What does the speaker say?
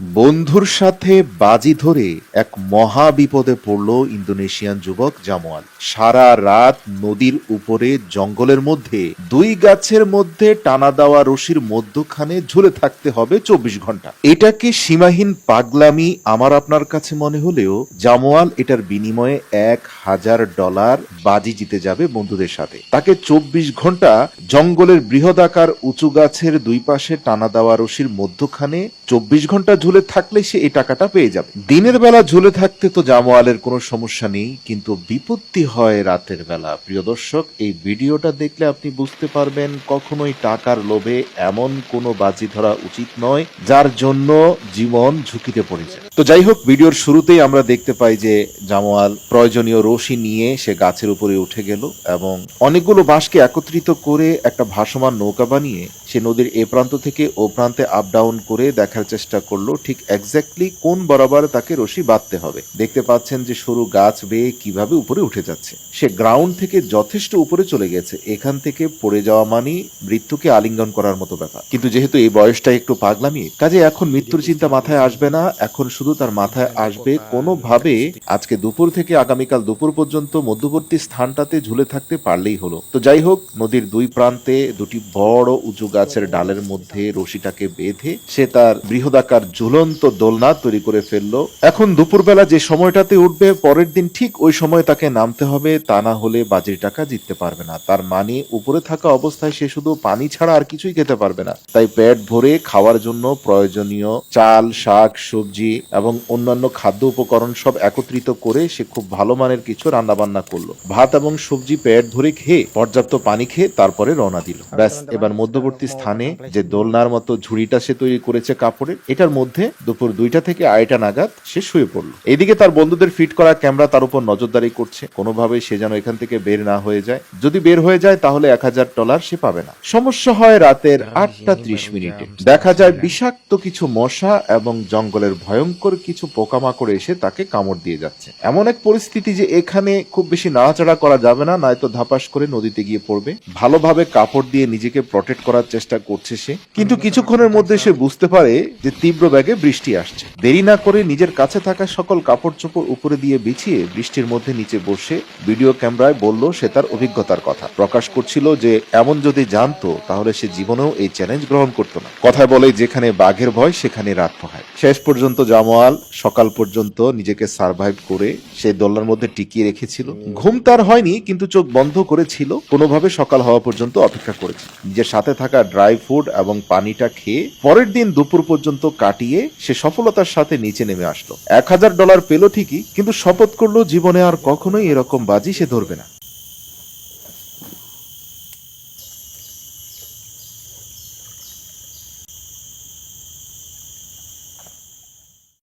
বন্ধুর সাথে বাজি ধরে এক মহা বিপদে পড়ল ইন্দোনেশিয়ান যুবক জামোয়াল। সারা রাত নদীর উপরে, জঙ্গলের মধ্যে, দুই গাছের মধ্যে টানা দেওয়া রশির মধ্যখানে ঝুলে থাকতে হবে চব্বিশ ঘণ্টা। এটাকে সীমাহীন পাগলামি আমার আপনার কাছে মনে হলেও জামোয়াল এটার বিনিময়ে এক হাজার ডলার বাজি জিতে যাবে বন্ধুদের সাথে। তাকে চব্বিশ ঘণ্টা জঙ্গলের বৃহদাকার উঁচু গাছের দুই পাশে টানা দেওয়া রশির মধ্যখানে চব্বিশ ঘণ্টা ঝুলে থাকলে সে এই টাকাটা পেয়ে যাবে। দিনের বেলা ঝুলে থাকতে তো জামোয়ালের কোনো সমস্যা নেই, কিন্তু বিপত্তি হয় রাতের বেলা। প্রিয় দর্শক, এই ভিডিওটা দেখলে আপনি বুঝতে পারবেন কখনোই টাকার লোভে এমন কোনো বাজি ধরা উচিত নয়, যার জন্য জীবন ঝুঁকিতে পড়ে যায় তো যাই হোক, ভিডিওর শুরুতেই আমরা দেখতে পাই যে জামোয়াল প্রয়োজনীয় রশি নিয়ে সে গাছের উপরে উঠে গেল এবং অনেকগুলো বাঁশকে একত্রিত করে একটা ভাসমান নৌকা বানিয়ে সে নদীর এ প্রান্ত থেকে ও প্রান্তে আপ ডাউন করে দেখার চেষ্টা করল ঠিক এক্স্যাক্টলি কোন বরাবর তাকে রশি বাঁধতে হবে। দেখতে পাচ্ছেন যে সরু গাছ বেয়ে কীভাবে উপরে উঠে যাচ্ছে। সে গ্রাউন্ড থেকে যথেষ্ট উপরে চলে গেছে। এখান থেকে পড়ে যাওয়া মানে মৃত্যুকে আলিঙ্গন করার মতো ব্যাপার। কিন্তু যেহেতু এই বয়সটা একটু পাগলামি কাজে এখন মৃত্যুর চিন্তা মাথায় আসবে না। এখন শুধু তার মাথায় আসবে কোনোভাবে আজকে দুপুর থেকে আগামীকাল দুপুর পর্যন্ত মধ্যবর্তী স্থানটাতে ঝুলে থাকতে পারলেই হলো। তো যাই হোক, নদীর দুই প্রান্তে দুটি বড় উঁচু গাছের ডালের মধ্যে রশিটাকে বেঁধে সে তার বৃহদাকার ঝুলন্ত দোলনা তৈরি করে ফেলল। এখন দুপুরবেলা যে সময়টাতে উঠবে, পরের দিন ঠিক ওই সময় তাকে নামতে হবে। তা না হলে বাজির টাকা জিততে পারবে না। তার মানে উপরে থাকা অবস্থায় সে শুধু পানি ছাড়া আর কিছুই খেতে পারবে না। তাই পেট ভরে খাওয়ার জন্য প্রয়োজনীয় চাল, শাক, সবজি এবং অন্যান্য খাদ্য উপকরণ সব একত্রিত করে সে খুব ভালো মানের কিছু রান্না বান্না করল। ভাত এবং সবজি পেট ভরে খেয়ে পর্যাপ্ত পানি খেয়ে তারপরে রওনা দিল। ব্যাস, এবার মধ্যবর্তী স্থানে যে দোলনার মতো ঝুড়িটা সে তৈরি করেছে কাপড়ের এটার মধ্যে দুপুর দুইটা থেকে আড়াইটা নাগাদ সে শুয়ে পড়ল। এদিকে তার বন্ধুদের ফিট করা ক্যামেরা তার উপর নজরদারি করছে। কোনোভাবে সে যেন এখান থেকে বের না হয়ে যায়। যদি বের হয়ে যায় তাহলে এক হাজার ডলার সে পাবে না। সমস্যা হয় রাতের আটটা ত্রিশ মিনিটে। দেখা যায় বিষাক্ত কিছু মশা এবং জঙ্গলের ভয়ঙ্কর কিছু পোকামাকড় এসে তাকে কামড় দিয়ে যাচ্ছে। এমন এক পরিস্থিতি যে এখানে খুব বেশি নাড়াচাড়া করা যাবে না নয়তো ধাপাস করে নদীতে গিয়ে পড়বে। ভালোভাবে কাপড় দিয়ে নিজেকে প্রটেক্ট করার চেষ্টা করছে সে। কিন্তু কিছুক্ষণের মধ্যে সে বুঝতে পারে যে তীব্র ব্যাগে বৃষ্টি আসছে। দেরি না করে নিজের কাছে থাকা সকল কাপড় চোপড় উপরে দিয়ে বিছিয়ে বৃষ্টির মধ্যে নিচে বসে ভিডিও ক্যামেরায় বলল সে তার অভিজ্ঞতার কথা। প্রকাশ করছিল যে, এমন যদি জানতো, তাহলে সে জীবনেও এই চ্যালেঞ্জ গ্রহণ করতো না। কথায় বলে, যেখানে বাঘের ভয়, সেখানে রাত পোহায়। শেষ পর্যন্ত জামোয়াল, সকাল পর্যন্ত নিজেকে সার্ভাইভ করে সে দোলনার মধ্যে টিকিয়ে রেখেছিল। ঘুম তার হয়নি, কিন্তু চোখ বন্ধ করেছিল। কোনোভাবে সকাল হওয়া পর্যন্ত অপেক্ষা করেছে। নিজের সাথে থাকা ড্রাই ফুড এবং পানিটা খেয়ে পরের দিন দুপুর পর্যন্ত কাটিয়ে সে সফলতার সাথে নিচে নেমে আসলো। এক হাজার ডলার পেল ঠিকই, কিন্তু শপথ করল জীবনে আর কখনোই এরকম বাজি সে ধরবে না।